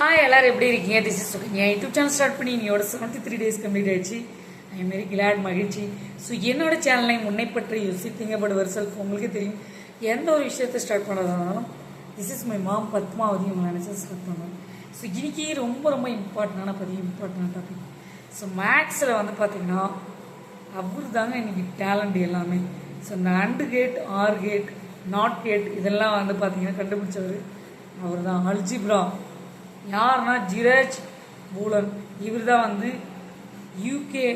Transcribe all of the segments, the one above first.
Hi எல்லாரும் எப்படி இருக்கீங்க? This is Sukanya. YouTube channel start பண்ணி என்னோட செவன்ட்டி த்ரீ டேஸ் கம்ப்ளீட் ஆயிடுச்சு. ஐ வெரி கிளாட் மகிழ்ச்சி. ஸோ என்னோட சேனலை முன்னே பற்றி யோசி திங்கப்படு செல்ஃப் உங்களுக்கே தெரியும். எந்த ஒரு விஷயத்தை start பண்ணுறதுனாலும் this is my mom Padmavathi உங்களை நினச்சா ஸ்டார்ட் பண்ணுவேன். ஸோ இன்றைக்கி ரொம்ப ரொம்ப இம்பார்ட்டண்டான பதிவு இம்பார்ட்டண்டான டாபிக் ஸோ மேக்ஸில் வந்து பார்த்தீங்கன்னா அவர் தாங்க இன்றைக்கி டேலண்ட் எல்லாமே. ஸோ இந்த and cat or cat not cat இதெல்லாம் வந்து பார்த்தீங்கன்னா கண்டுபிடிச்சவர் அவர் தான் அல்ஜிப்ரா யாருன்னா ஜிராஜ் பூலன் இவர் தான் வந்து யூகே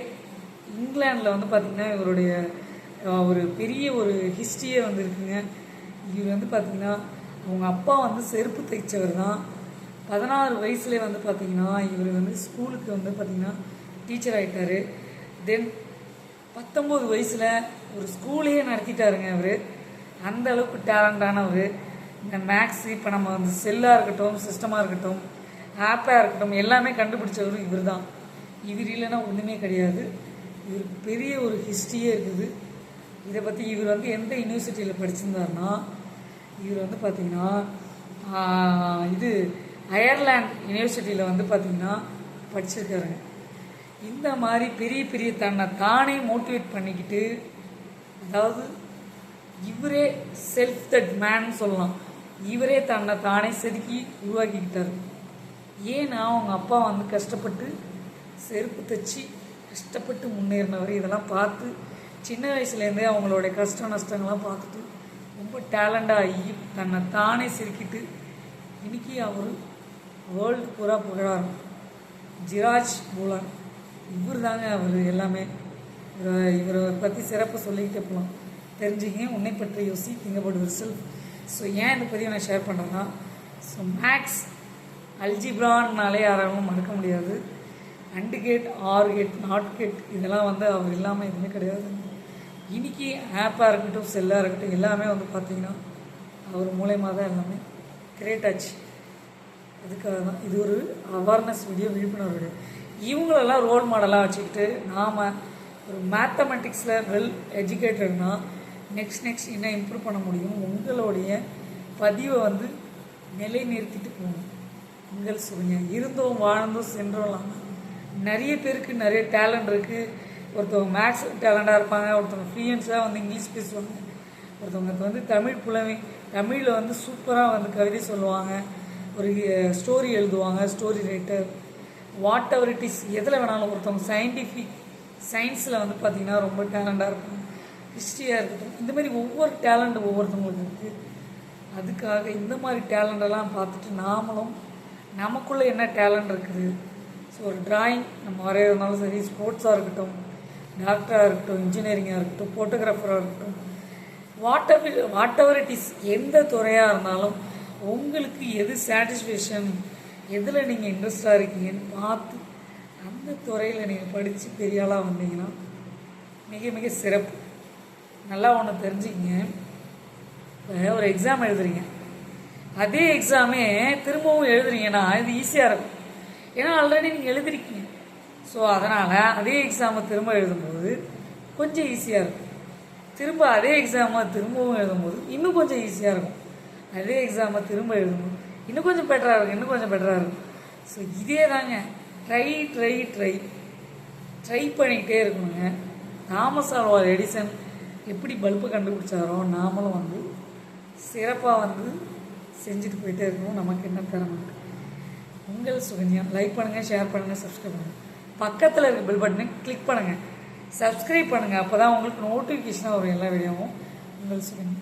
இங்கிலாண்டில் வந்து பார்த்திங்கன்னா இவருடைய ஒரு பெரிய ஒரு ஹிஸ்ட்ரியே வந்து இருக்குங்க. இவர் வந்து பார்த்திங்கன்னா அவங்க அப்பா வந்து செருப்பு தைச்சவர் தான். பதினாறு வயசுலேயே வந்து பார்த்திங்கன்னா இவர் வந்து ஸ்கூலுக்கு வந்து பார்த்திங்கன்னா டீச்சர் ஆகிட்டார் தென் பத்தொம்போது வயசில் ஒரு ஸ்கூலையே நடத்திட்டாருங்க அவர். அந்த அளவுக்கு டேலண்டானவர் இந்த மேக்ஸ் இப்போ நம்ம வந்து செல்லாக இருக்கட்டும் சிஸ்டமாக இருக்கட்டும் ஆப்பாக இருக்கட்டும் எல்லாமே கண்டுபிடிச்சவரும் இவர் தான் இவர் இல்லைன்னா ஒன்றுமே கிடையாது. இவர் பெரிய ஒரு ஹிஸ்ட்ரியே இருக்குது. இதை பற்றி இவர் வந்து எந்த யூனிவர்சிட்டியில் படிச்சிருந்தாருன்னா இவர் வந்து பார்த்திங்கன்னா இது அயர்லாண்ட் யூனிவர்சிட்டியில் வந்து பார்த்திங்கன்னா படிச்சிருக்காருங்க. இந்த மாதிரி பெரிய பெரிய தன்னை தானே மோட்டிவேட் பண்ணிக்கிட்டு அதாவது இவரே செல்ஃப் தட் மேன் சொல்லலாம். இவரே தன்னை தானே செதுக்கி உருவாக்கிக்கிட்டார். ஏன்னா அவங்க அப்பா வந்து கஷ்டப்பட்டு செருப்பு தைச்சி கஷ்டப்பட்டு முன்னேறினவர். இதெல்லாம் பார்த்து சின்ன வயசுலேருந்தே அவங்களுடைய கஷ்ட நஷ்டங்கள்லாம் பார்த்துட்டு ரொம்ப டேலண்டாக ஆகி தன்னை தானே சிரிக்கிட்டு இன்னைக்கு அவர் வேர்ல்டு பூரா புகழார் ஜிராஜ் பூலான் இவர் தாங்க அவர் எல்லாமே. இவரை- இவரை பற்றி சிறப்பு சொல்லிக்கிட்டே போகலாம் தெரிஞ்சுங்க உன்னை பற்றி யோசி திங்கப்படுவர் அபவுட் செல்ஃப் ஸோ ஏன் இதை பற்றி நான் ஷேர் பண்ணுறேன்னா ஸோ மேக்ஸ் அல்ஜிப்ரான்னாலே யாராலும் மறக்க முடியாது. And cat or cat not cat இதெல்லாம் வந்து அவர் இல்லாமல் எதுவுமே கிடையாது. இன்னைக்கு ஆப்பாக இருக்கட்டும் செல்லாக இருக்கட்டும் எல்லாமே வந்து பார்த்தீங்கன்னா அவர் மூலயமா தான் எல்லாமே கிரியேட் ஆச்சு. அதுக்காக தான். இது ஒரு அவேர்னஸ் வீடியோ விழிப்புணர்வு. வீடியோ இவங்களெல்லாம் ரோல் மாடலாக வச்சுக்கிட்டு நாம் ஒரு மேத்தமெட்டிக்ஸில் வெல் எஜுகேட்டட்னா நெக்ஸ்ட் நெக்ஸ்ட் என்ன இம்ப்ரூவ் பண்ண முடியும் உங்களுடைய பதிவை வந்து நிலைநிறுத்திட்டு போகணும். நீங்கள் சொல்லுங்க. இருந்தோம் வாழ்ந்தோம் சென்றோம்லாம் நிறைய பேருக்கு நிறைய டேலண்ட் இருக்குது ஒருத்தவங்க மேக்ஸ் டேலண்டாக இருப்பாங்க ஒருத்தவங்க ஃப்ளூயன்ஸாக வந்து இங்கிலீஷ் பேசுவாங்க. ஒருத்தவங்க வந்து தமிழ் புலமை தமிழில் வந்து சூப்பராக வந்து கவிதை சொல்லுவாங்க. ஒரு ஸ்டோரி எழுதுவாங்க story writer whatever it is எதில் வேணாலும் ஒருத்தவங்க சயின்டிஃபிக் சயின்ஸில் வந்து பார்த்திங்கன்னா ரொம்ப டேலண்டாக இருப்பாங்க. ஹிஸ்ட்ரியாக இருக்கட்டும் இந்த மாதிரி ஒவ்வொரு டேலண்ட் ஒவ்வொருத்தவங்களுக்கு இருக்குது அதுக்காக இந்த மாதிரி டேலண்டெல்லாம் பார்த்துட்டு நாமளும் நமக்குள்ளே என்ன டேலண்ட் இருக்குது? ஸோ ஒரு டிராயிங் நம்ம வரைகிறதுனாலும் சரி ஸ்போர்ட்ஸாக இருக்கட்டும் டாக்டராக இருக்கட்டும் இன்ஜினியரிங்காக இருக்கட்டும் ஃபோட்டோகிராஃபராக இருக்கட்டும் whatever whatever it is எந்த துறையாக இருந்தாலும் உங்களுக்கு எது சாட்டிஸ்ஃபேக்ஷன் எதில் நீங்கள் இன்ட்ரெஸ்டாக இருக்கீங்கன்னு பார்த்து அந்த துறையில் நீங்கள் படித்து பெரிய ஆளாக வந்தீங்கன்னா மிக மிக சிறப்பு. நல்லா ஒன்று தெரிஞ்சுக்கிங்க. இப்போ ஒரு எக்ஸாம் எழுதுறீங்க. அதே எக்ஸாமே திரும்பவும் எழுதுறீங்கன்னா இது ஈஸியாக இருக்கும். ஏன்னா ஆல்ரெடி நீங்கள் எழுதிருக்கீங்க. ஸோ அதனால் அதே எக்ஸாமை திரும்ப எழுதும்போது கொஞ்சம் ஈஸியாக இருக்கும். திரும்ப அதே எக்ஸாமை திரும்பவும் எழுதும்போது இன்னும் கொஞ்சம் ஈஸியாக இருக்கும். அதே எக்ஸாமை திரும்ப எழுதும்போது இன்னும் கொஞ்சம் பெட்டராக இருக்கும் இன்னும் கொஞ்சம் பெட்டராக இருக்கும். ஸோ இதே தாங்க. ட்ரை ட்ரை ட்ரை ட்ரை பண்ணிக்கிட்டே இருக்கணுங்க. தாமஸ் ஆல்வால் எடிசன் எப்படி பல்பு கண்டுபிடிச்சாரோ நாமளும் வந்து சிறப்பாக வந்து செஞ்சுட்டு போயிட்டே இருக்கணும். நமக்கு என்ன திறமை உங்கள் சுகன்யா. லைக் பண்ணுங்கள் ஷேர் பண்ணுங்கள் சப்ஸ்கிரைப் பண்ணுங்கள் பக்கத்தில் இருக்க பெல் பட்டனை கிளிக் பண்ணுங்கள் சப்ஸ்கிரைப் பண்ணுங்கள் அப்போ தான் உங்களுக்கு நோட்டிஃபிகேஷனாக வரும் எல்லா வீடியோவும் உங்கள் சுகன்யா.